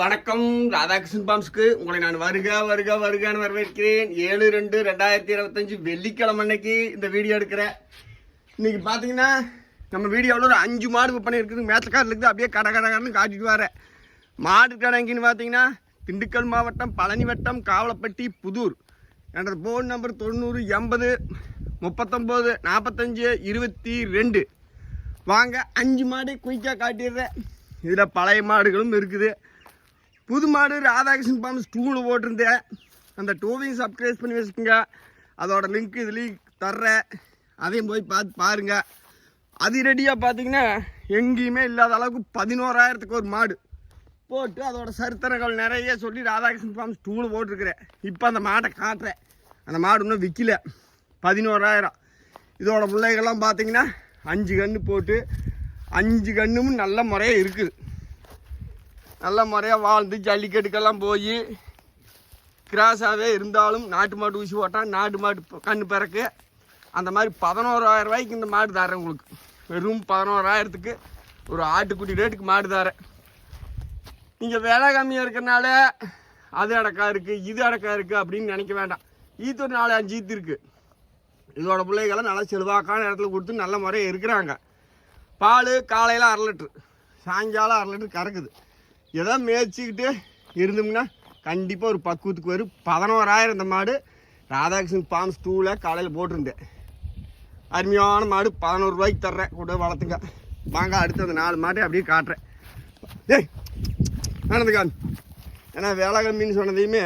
வணக்கம். ராதாகிருஷ்ணன் பாம்ஸ்க்கு உங்களை நான் வருக வருக வருகான்னு வரவேற்கிறேன். ஏழு ரெண்டு ரெண்டாயிரத்தி இருபத்தஞ்சு வெள்ளிக்கிழமை அன்னைக்கு இந்த வீடியோ எடுக்கிறேன் இன்னைக்கு பார்த்தீங்கன்னா நம்ம வீடியோவில் ஒரு அஞ்சு மாடு விற்பனை இருக்குது. மேத்தக்காரில் இருக்குது. அப்படியே கடை கடை காட்டிட்டு வரேன் மாடு கடைங்கன்னு பார்த்தீங்கன்னா திண்டுக்கல் மாவட்டம் பழனி வட்டம் காவலப்பட்டி புதூர். எனது ஃபோன் நம்பர் தொண்ணூறு எண்பது முப்பத்தொம்போது நாற்பத்தஞ்சு இருபத்தி ரெண்டு. வாங்க அஞ்சு மாடு குயிக்காக காட்டிடுறேன். இதில் பழைய மாடுகளும் இருக்குது. புது மாடு ராதாகிருஷ்ணன் பாம்பு டூவில் போட்டிருந்தேன். அந்த டூவையும் சப்ஸ்கிரைப் பண்ணி வச்சுக்கோங்க. அதோட லிங்க் இதுலேயும் தர்றேன். அதையும் போய் பார்த்து பாருங்க. அதிரடியாக பார்த்தீங்கன்னா எங்கேயுமே இல்லாத அளவுக்கு பதினோராயிரத்துக்கு ஒரு மாடு. போட்டு அதோட சரித்திரங்கள் நிறைய சொல்லி ராதாகிருஷ்ணன் ஃபார்ம்ஸ் டூவில் போட்டிருக்கிறேன். இப்போ அந்த மாட்டை காட்டுறேன். அந்த மாடு இன்னும் விற்கல பதினோராயிரம். இதோட பிள்ளைகள்லாம் பார்த்தீங்கன்னா அஞ்சு கன்று போட்டு அஞ்சு கன்றும் நல்ல முறையாக இருக்குது. நல்ல முறையாக வாழ்ந்து ஜல்லிக்கட்டுக்கெல்லாம் போய் கிராஸாகவே இருந்தாலும் நாட்டு மாட்டு ஊசி போட்டால் நாட்டு மாட்டு கண்ணு பிறக்கு. அந்த மாதிரி பதினோராயிரம் ரூபாய்க்கு இந்த மாடு தரேன் உங்களுக்கு. வெறும் பதினோராயிரத்துக்கு ஒரு ஆட்டுக்குட்டி ரேட்டுக்கு மாடு தரேன். நீங்கள் விலை கம்மியாக இருக்கிறனால அது அடக்கா இருக்குது இது அடக்கா இருக்குது அப்படின்னு நினைக்க வேண்டாம். ஈத்து ஒரு நாலு அஞ்சு ஈத்து இருக்குது இதோட பிள்ளைகளை நல்லா செல்வாக்கான இடத்துல கொடுத்து நல்ல முறையாக இருக்கிறாங்க. பால் காலையில் அரை லிட்ரு சாயங்காலம் அரை லிட்ரு கறக்குது. எதோ மேய்ச்சிக்கிட்டு இருந்தோம்னா கண்டிப்பாக ஒரு பக்குவத்துக்கு வரும். பதினோராயிரம் இந்த மாடு ராதாகிருஷ்ணன் பாம் டூவில் காலையில் போட்டிருந்தேன். அருமையான மாடு பதினோரு ரூபாய்க்கு தர்றேன். கூட வளர்த்துங்க. வாங்க அடுத்து அந்த நாலு மாட்டை அப்படியே காட்டுறேன். ஏய் நடந்துக்கான் ஏன்னா வேலை மீன் சொன்னதையுமே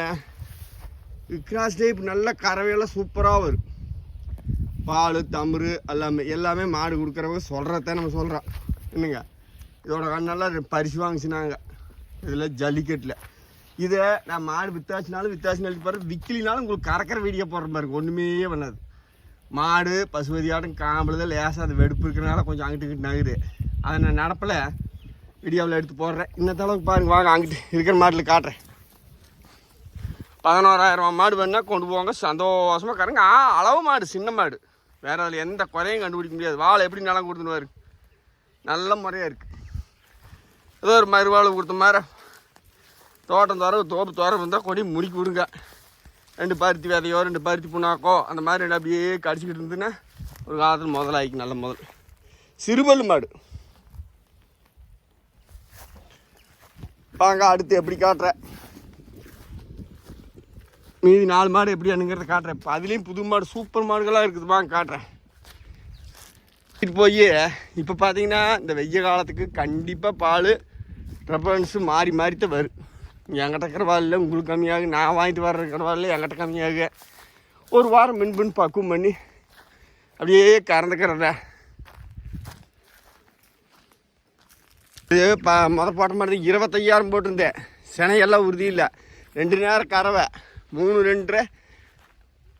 கிராஸ் டைப் நல்ல கறவையெல்லாம் சூப்பராக வரும். பால் தம்புரு எல்லாமே எல்லாமே மாடு கொடுக்குறவங்க சொல்கிறத நம்ம சொல்கிறோம் என்னங்க? இதோட கண்ணெல்லாம் பரிசு வாங்கிச்சுனாங்க. இதில் ஜல்லிக்கட்டில். இதை நான் மாடு வித்தாச்சினாலும் வித்தாச்சினாலும் எழுதி போடுறேன் விற்கலினாலும் உங்களுக்கு கறக்கிற வீடியோ போடுற பாருங்க ஒன்றுமே பண்ணாது. மாடு பசுபதியாட்டம் காம்பளுதான் லேசாக அது வெடுப்பு இருக்கிறனால கொஞ்சம் அங்கிட்டு இங்கிட்டு நகுது. அதை நான் நடப்பில். வீடியோவில் எடுத்து போடுறேன். இன்னத்த அளவுக்கு பாருங்க வாங்க அங்கிட்டு இருக்கிற மாட்டில் காட்டுறேன். பதினோராயிரம் மாடு வேணால் கொண்டு போவாங்க சந்தோஷமாக கறங்க. ஆ அளவு மாடு சின்ன மாடு. வேற அதில் எந்த குறையும் கண்டுபிடிக்க முடியாது. வாழை எப்படி நிலம் கொடுத்துன்னு நல்ல முறையாக இருக்குது ஏதோ ஒரு மறுவாழ்வு கொடுத்த மாதிரி தோட்டம் தோற தோப்பு தோற இருந்தால் கொடி முடிக்கி விடுங்க. ரெண்டு பருத்தி விதையோ ரெண்டு பருத்தி புண்ணாக்கோ அந்த மாதிரி ரெண்டு அப்படியே கடிச்சிக்கிட்டு இருந்துன்னா ஒரு காலத்தில் முதலாயிக்கு நல்ல முதல். சிறுபல் மாடு. வாங்க அடுத்து எப்படி காட்டுறேன் மீதி நாலு மாடு எப்படி அணுங்கிறத காட்டுறேன் இப்போ அதுலேயும் புது மாடு சூப்பர் மாடுகளாக இருக்குது வாங்க காட்டுறேன். இது போய் இப்போ பார்த்தீங்கன்னா இந்த வெய்ய காலத்துக்கு கண்டிப்பாக பால் ப்ரெஃபரன்ஸு மாறி மாறி தான் வரும். என்கிட்ட இருக்கிற உங்களுக்கு கம்மியாகும் நான் வாங்கிட்டு வர்ற இருக்கிற இல்லை என்கிட்ட கம்மியாகு. ஒரு வாரம் மின் பின் பக்குவம் பண்ணி அப்படியே கறந்துக்கிறத இது ப முத போட்ட மாதிரி இருபத்தையாயிரம் போட்டிருந்தேன். சினையெல்லாம் உறுதி இல்லை. ரெண்டு நேரம் கறவை. மூணு ரெண்டரை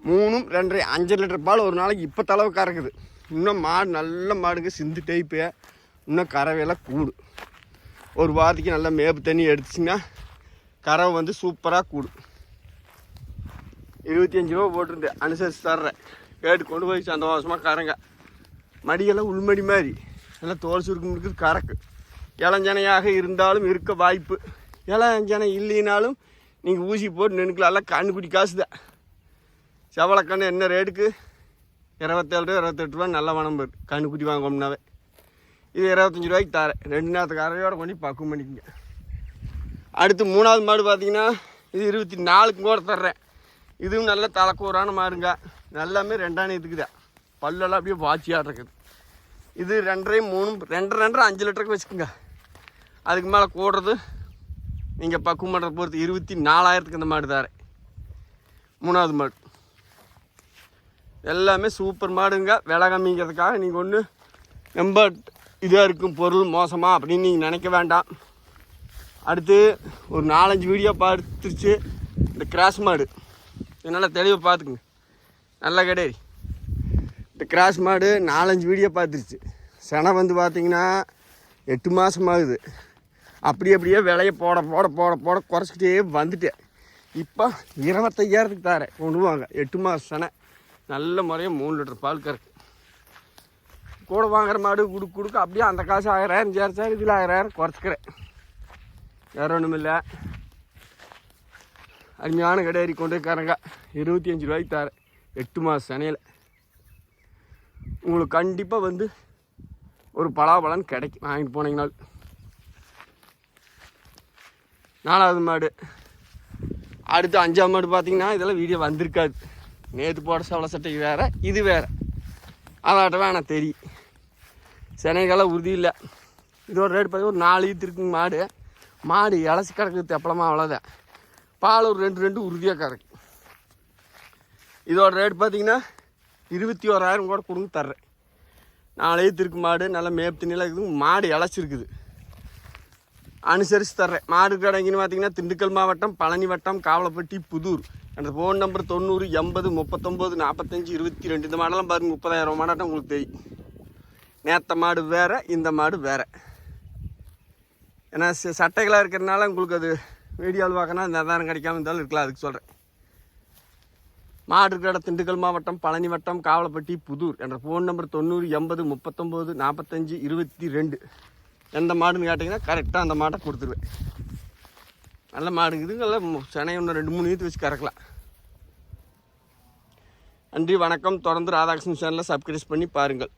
மூணும் ரெண்டரை அஞ்சு லிட்டர் பால் ஒரு நாளைக்கு இப்போ தளவு கறக்குது. இன்னும் மாடு நல்ல மாடுங்க சிந்து டைப்பு இன்னும் கறவையெல்லாம் கூடு. ஒரு வாரத்துக்கு நல்லா மேப்பு தண்ணி எடுத்துச்சிங்கன்னா கறவை வந்து சூப்பராக கூடும் இருபத்தி அஞ்சு ரூபா போட்டிருந்தேன். அனுசரித்து தர்றேன். கேட்டு கொண்டு போய் சந்தோஷமாக கறங்க. மடியெல்லாம் உள்மடி மாதிரி. நல்லா தோல் சுருக்கம் இருக்குது கறக்கு. இளஞ்சனையாக இருந்தாலும் இருக்க வாய்ப்பு. இளஞ்சனை இல்லைனாலும் நீங்கள் ஊசி போட்டு நினைக்கலாம் கண்ணுக்குட்டி காசு தான் செவலக்கண்ணு என்ன ரேட்டுக்கு? இருபத்தேழு ரூபா இருபத்தெட்டு ரூபா நல்ல வனம் கண்ணுக்குட்டி வாங்கணும்னாவே இது இருபத்தஞ்சி ரூபாய்க்கு தரேன். ரெண்டு நேரத்துக்கு அரையோட கொண்டு பக்குவம் பண்ணிக்கோங்க. அடுத்து மூணாவது மாடு பார்த்தீங்கன்னா இது இருபத்தி நாலுக்கு கூட தர்றேன். இதுவும் நல்ல தலைக்கூறான மாடுங்க. நல்லாமே ரெண்டாம் இதுக்குதான் பல்லெல்லாம் அப்படியே வாட்சியாக இருக்குது. இது ரெண்டரை மூணு ரெண்டரை ரெண்டரை அஞ்சு லிட்டருக்கு வச்சுக்கோங்க. அதுக்கு மேலே கூடுறது நீங்கள் பக்குவம் பண்ணுற பொறுத்து இருபத்தி நாலாயிரத்துக்கு இந்த மாடு தாரே மூணாவது மாடு. எல்லாமே சூப்பர் மாடுங்க. விலை கம்மிங்கிறதுக்காக நீங்கள் ஒன்று ரொம்ப இதாக இருக்கும் பொருள் மோசமாக அப்படின்னு நீங்கள் நினைக்க வேண்டாம். அடுத்து ஒரு நாலஞ்சு வீடியோ பார்த்துருச்சு இந்த கிராஸ் மாடு என்னால் தெளிவாக பார்த்துக்குங்க நல்ல கிடையாது இந்த கிராஸ் மாடு நாலஞ்சு வீடியோ பார்த்துருச்சு. செனை வந்து பார்த்தீங்கன்னா எட்டு மாதம் ஆகுது. அப்படி அப்படியே விலையை போட போட போட போட குறைச்சிக்கிட்டே வந்துட்டேன். இப்போ இருபத்தையாயிரத்துக்கு தரேன். கொண்டு வாங்க. எட்டு மாதம் செனை. நல்ல முறையாக மூணு லிட்டர் பால் கறக்கு. கூட வாங்குற மாடு கொடுக்க கொடுக்க. அப்படியே அந்த காசு ஆயிரம் சேர் இதில் ஆயிரம் குறைச்சிக்கிறேன். வேற ஒன்றும் இல்லை அருமையான கடையறி கொண்டு போய்க்காரங்க இருபத்தி அஞ்சு ரூபாய்க்கு தரேன். எட்டு மாதம் சனையில். உங்களுக்கு கண்டிப்பாக வந்து ஒரு பலாபலன் கிடைக்கும். வாங்கிட்டு போனீங்கனால். நாலாவது மாடு. அடுத்து அஞ்சாவது மாடு பார்த்தீங்கன்னா இதெல்லாம் வீடியோ வந்திருக்காது. நேற்று போட சவள சட்டைக்கு வேறு இது வேறு. அதாட்ட வேணாம் தெரியும். சென்னைக்கெல்லாம் உறுதி இல்லை. இதோட ரேட் பார்த்தீங்கன்னா ஒரு நாலு ஈத்து இருக்குங்க மாடு. மாடு இலசி கிடக்குது தெப்பலமாக அவ்வளோதான் பால் ஒரு ரெண்டு ரெண்டு உறுதியாக கறக்கும் இதோட ரேட் பார்த்தீங்கன்னா இருபத்தி ஓராயிரம் கூட கொடுங்க தர்றேன். நாலு திருக்கு மாடு நல்லா மேப்பு நிலம் இருக்குது. மாடு இலச்சிருக்குது அனுசரித்து தர்றேன். மாடு கடைக்குன்னு பார்த்தீங்கன்னா திண்டுக்கல் மாவட்டம் பழனி வட்டம் காவலப்பட்டி புதூர். அந்த ஃபோன் நம்பர் தொண்ணூறு எண்பது முப்பத்தொம்போது நாற்பத்தஞ்சு இருபத்தி ரெண்டு. இந்த மாடெல்லாம் பாருங்கள் முப்பதாயிரம் மாடாட்டம் உங்களுக்கு தெரியும். நேத்த மாடு வேறு இந்த மாடு வேறு. ஏன்னா ச- சட்டைகளாக இருக்கிறதுனால உங்களுக்கு அது வீடியோவில் பார்க்கணும் நிதானம் கிடைக்காம இருந்தாலும் இருக்கலாம் அதுக்கு சொல்கிறேன் மாடு இருக்கிற இடம் திண்டுக்கல் மாவட்டம் பழனி வட்டம் காவலப்பட்டி புதூர் என்ற ஃபோன் நம்பர் தொண்ணூறு எண்பது முப்பத்தொம்போது நாற்பத்தஞ்சு இருபத்தி ரெண்டு. எந்த மாடுன்னு கேட்டிங்கன்னா கரெக்டாக அந்த மாட்டை கொடுத்துருவேன். நல்ல மாடு இதுங்கள சென்னை ஒன்று ரெண்டு மூணு ஈத்து வச்சு கறக்கலாம். நன்றி வணக்கம். தொடர்ந்து ராதாகிருஷ்ணன் சேனலை சப்ஸ்கிரைப் பண்ணி பாருங்கள்.